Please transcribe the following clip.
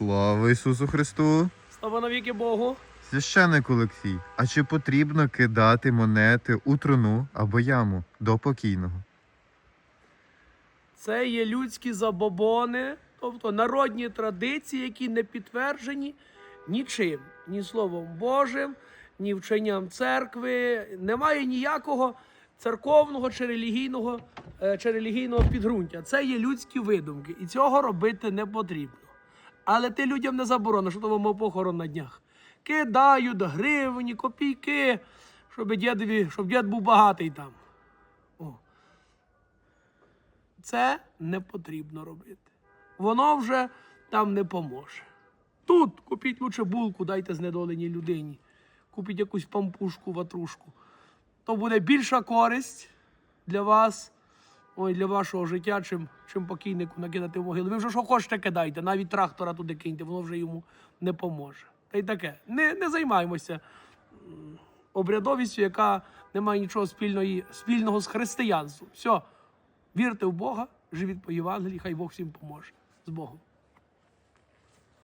Слава Ісусу Христу! Слава навіки Богу. Священник Олексій, а чи потрібно кидати монети у труну або яму до покійного? Це є людські забобони, тобто народні традиції, які не підтверджені нічим, ні Словом Божим, ні вченням церкви. Немає ніякого церковного чи релігійного, е, чи релігійного підґрунтя. Це є людські видумки, і цього робити не потрібно. Але ти людям не заборонено, що то мов похорон на днях. Кидають гривні, копійки, щоб дідові, щоб дід був багатий там. О. Це не потрібно робити. Воно вже там не поможе. Тут купіть лучше булку, дайте знедоленій людині. Купіть якусь пампушку, ватрушку. То буде більша користь для вас, ой, для вашого життя, чим, чим покійнику накидати в могилу. Ви вже що хочете кидайте, навіть трактора туди киньте, воно вже йому не поможе. Та й таке. Не, не займаємося обрядовістю, яка не має нічого спільної, спільного з християнством. Все, вірте в Бога, живіть по Євангелії, хай Бог всім поможе. З Богом.